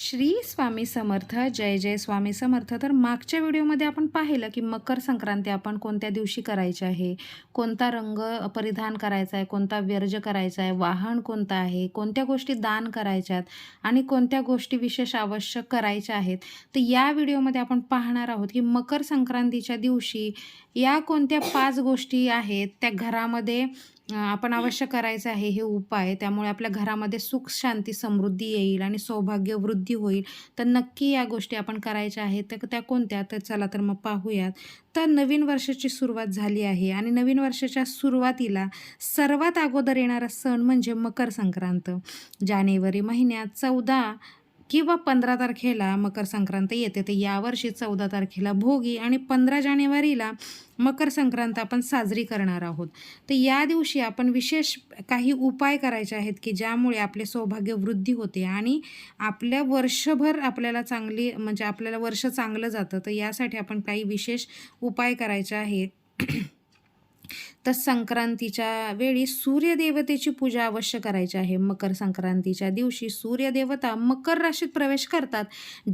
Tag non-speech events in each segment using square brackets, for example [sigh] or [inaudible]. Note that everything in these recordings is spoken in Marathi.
श्री स्वामी समर्थ जय जय स्वामी समर्थ. तर मागच्या व्हिडिओमध्ये आपण पाहिलं की मकर संक्रांती आपण कोणत्या दिवशी करायची आहे? कोणता रंग परिधान करायचा आहे? कोणता व्यर्ज करायचा आहे? वाहन कोणतं आहे? कोणत्या गोष्टी दान करायच्यात आणि कोणत्या गोष्टी विशेष आवश्यक करायच्या आहेत? तर या व्हिडिओमध्ये आपण पाहणार आहोत की मकर संक्रांतीच्या दिवशी या कोणत्या पाच गोष्टी आहेत त्या घरामध्ये आपण अवश्य करायचं आहे हे उपाय त्यामुळे आपल्या घरामध्ये सुख शांती समृद्धी येईल आणि सौभाग्य वृद्धी होईल. तर नक्की या गोष्टी आपण करायच्या आहेत. तर त्या कोणत्या? तर चला तर मग पाहूयात. तर नवीन वर्षाची सुरुवात झाली आहे आणि नवीन वर्षाच्या सुरुवातीला सर्वात अगोदर येणारा सण म्हणजे मकर संक्रांत. जानेवारी महिन्यात चौदा किंवा पंधरा तारखेला मकर संक्रांत येते तर यावर्षी चौदा तारखेला भोगी आणि पंधरा जानेवारीला मकर संक्रांत आपण साजरी करणार आहोत. तर या दिवशी आपण विशेष काही उपाय करायचे आहेत की ज्यामुळे आपले सौभाग्य वृद्धी होते आणि आपल्या वर्षभर आपल्याला चांगली म्हणजे आपल्याला वर्ष चांगलं जातं तर यासाठी आपण काही विशेष उपाय करायचे आहेत. तर संक्रांतीच्या वेळी सूर्यदेवतेची पूजा अवश्य करायची आहे. मकर संक्रांतीच्या दिवशी सूर्यदेवता मकर राशीत प्रवेश करतात.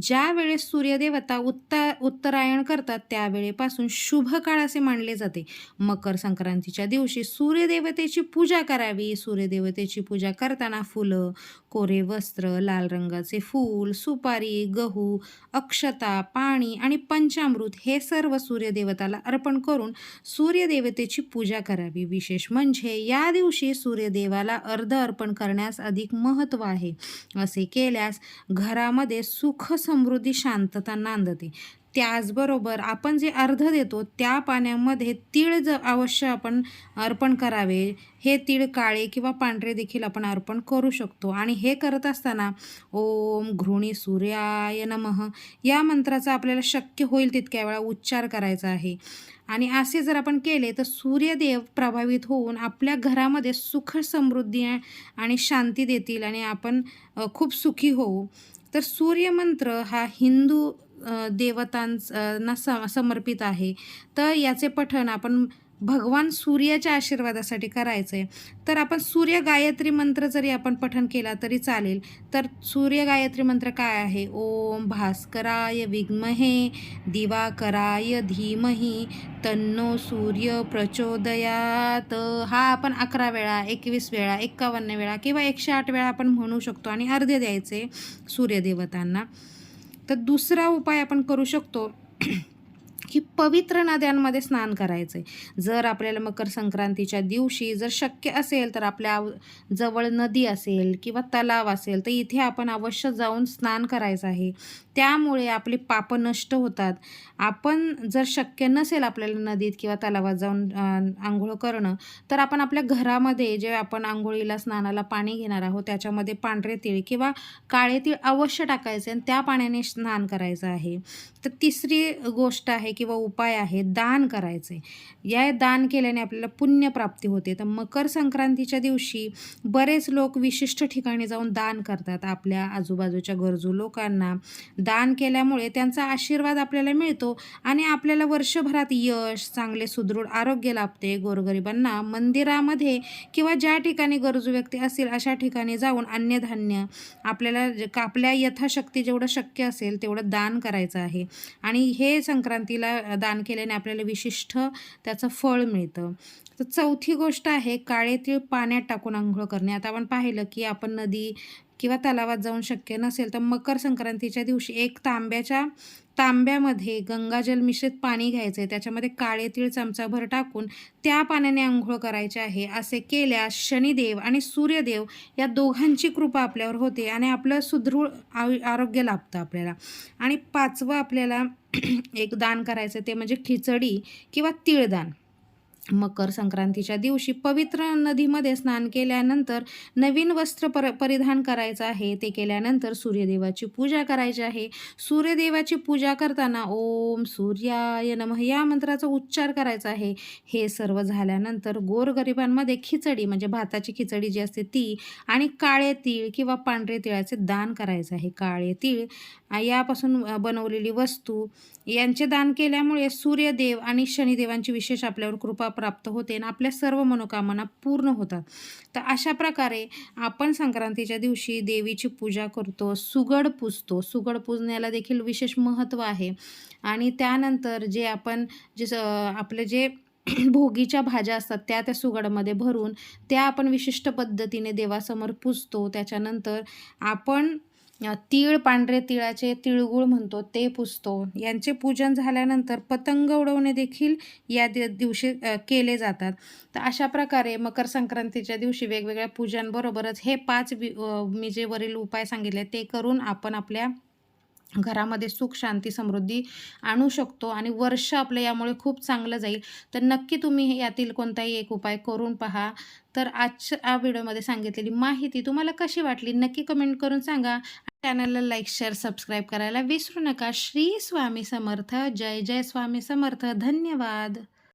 ज्या वेळेस सूर्यदेवता उत्तर उत्तरायण करतात त्यावेळेपासून शुभ काळ असे मानले जाते. मकर संक्रांतीच्या दिवशी सूर्यदेवतेची पूजा करावी. सूर्यदेवतेची पूजा करताना फुलं कोरे वस्त्र लाल रंगाचे फूल सुपारी गहू अक्षता पाणी आणि पंचामृत हे सर्व सूर्यदेवताला अर्पण करून सूर्यदेवतेची पूजा करावी. विशेष म्हणजे या दिवशी सूर्यदेवाला अर्ध अर्पण करण्यास अधिक महत्त्व आहे. असे केल्यास घरामध्ये सुख समृद्धी शांतता नांदते. त्याचबरोबर आपण जे अर्ध देतो त्या पाण्यामध्ये तीळ ज अवश्य आपण अर्पण करावे. हे तीळ काळे किंवा पांढरे देखील आपण अर्पण करू शकतो. आणि हे करत असताना ओम घृणी सूर्याय नमः या मंत्राचा आपल्याला शक्य होईल तितक्या वेळा उच्चार करायचा आहे. आणि असे जर आपण केले तर सूर्यदेव प्रभावित होऊन आपल्या घरामध्ये सुख समृद्धी आणि शांती देतील आणि आपण खूप सुखी होऊ. तर सूर्यमंत्र हा हिंदू देवतांना स समर्पित आहे. तर याचे पठण आपण भगवान सूर्याच्या आशीर्वादासाठी करायचं आहे तर आपण सूर्य गायत्री मंत्र जरी आपण पठण केला तरी चालेल. तर सूर्य गायत्री मंत्र काय आहे? ओम भास्कराय विद्महे दिवाकराय धीमही तन्नो सूर्य प्रचोदयात. हा आपण अकरा वेळा एकवीस वेळा एक्कावन्न वेळा किंवा एकशे आठ वेळा आपण म्हणू शकतो आणि अर्धे द्यायचे सूर्यदेवतांना. तर दुसरा उपाय आपण करू शकतो. की पवित्र नद्यांमध्ये स्नान करायचं आहे जर आपल्याला मकर संक्रांतीच्या दिवशी जर शक्य असेल तर आपल्या जवळ नदी असेल किंवा तलाव असेल तर इथे आपण अवश्य जाऊन स्नान करायचं आहे. त्यामुळे आपली पापं नष्ट होतात. आपण जर शक्य नसेल आपल्याला नदीत किंवा तलावात जाऊन आंघोळ करणं तर आपण आपल्या घरामध्ये जे आपण आंघोळीला स्नानाला पाणी घेणार आहोत त्याच्यामध्ये पांढरे तीळ किंवा काळे तीळ अवश्य टाकायचे आणि त्या पाण्याने स्नान करायचं आहे. तर तिसरी गोष्ट आहे किंवा उपाय आहे दान करायचे. या दान केल्याने आपल्याला पुण्यप्राप्ती होते. तर मकर संक्रांतीच्या दिवशी बरेच लोक विशिष्ट ठिकाणी जाऊन दान करतात. आपल्या आजूबाजूच्या गरजू लोकांना दान केल्यामुळे त्यांचा आशीर्वाद आपल्याला मिळतो आणि आपल्याला वर्षभरात यश चांगले सुदृढ आरोग्य लाभते. गोरगरिबांना मंदिरामध्ये किंवा ज्या ठिकाणी गरजू व्यक्ती असतील अशा ठिकाणी जाऊन अन्नधान्य आपल्याला का- आपल्या यथाशक्ती जेवढं शक्य असेल तेवढं दान करायचं आहे. आणि हे संक्रांतीला दान केल्याने आपल्याला विशिष्ट त्याचं फळ मिळतं. तर चौथी गोष्ट आहे काळे तीळ पाण्यात टाकून आंघोळ करणे. आता आपण पाहिलं की आपण नदी किंवा तलावात जाऊन शक्य नसेल तर मकर संक्रांतीच्या दिवशी एक तांब्याच्या तांब्यामध्ये गंगाजल मिश्रित पाणी घ्यायचं आहे त्याच्यामध्ये काळे तीळ चमचाभर टाकून त्या पाण्याने आंघोळ करायचे आहे. असे केल्यास शनिदेव आणि सूर्यदेव या दोघांची कृपा आपल्यावर होते आणि आपलं सुदृढ आयु आरोग्य लाभतं आपल्याला. आणि पाचवं आपल्याला एक दान करायचं ते म्हणजे खिचडी किंवा तिळदान. मकर संक्रांतीच्या दिवशी पवित्र नदीमध्ये स्नान केल्यानंतर नवीन वस्त्र पर परिधान करायचं आहे. ते केल्यानंतर सूर्यदेवाची पूजा करायची आहे. सूर्यदेवाची पूजा करताना ओम सूर्याय नमः या मंत्राचा उच्चार करायचा आहे. हे सर्व झाल्यानंतर गोरगरिबांमध्ये खिचडी म्हणजे भाताची खिचडी जी असते ती आणि काळे तीळ किंवा पांढरे तिळाचे दान करायचं आहे. काळे तीळ यापासून बनवलेली वस्तू यांचे दान केल्यामुळे सूर्यदेव आणि शनिदेवांची विशेष आपल्यावर कृपा प्राप्त होते आणि आपल्या सर्व मनोकामना पूर्ण होतात. तर अशा प्रकारे आपण संक्रांतीच्या दिवशी देवीची पूजा करतो सुगड पूजतो. सुगड पूजण्याला देखील विशेष महत्त्व आहे. आणि त्यानंतर जे आपण जे स आपले जे [clears throat] भोगीच्या भाज्या असतात त्या त्या सुगडमध्ये भरून त्या आपण विशिष्ट पद्धतीने देवासमोर पूजतो. त्याच्यानंतर आपण तीळ पांढरे तिळाचे तिळगुळ म्हणतो ते पुजतो यांचे पूजन झाल्यानंतर पतंग उडवणे देखील या दि दिवशी केले जातात. तर अशा प्रकारे मकर संक्रांतीच्या दिवशी वेगवेगळ्या पूजांबरोबरच हे पाच वि मी जे वरील उपाय सांगितले ते करून आपण आपल्या घरामध्ये सुख शांती समृद्धी आणू शकतो आणि वर्ष आपलं यामुळे खूप चांगलं जाईल. तर नक्की तुम्ही यातील कोणताही एक उपाय करून पहा. तर आजच्या व्हिडिओमध्ये सांगितलेली माहिती तुम्हाला कशी वाटली नक्की कमेंट करून सांगा. चॅनलला लाईक शेअर सबस्क्राईब करायला विसरू नका. श्री स्वामी समर्थ. जय जय स्वामी समर्थ. धन्यवाद.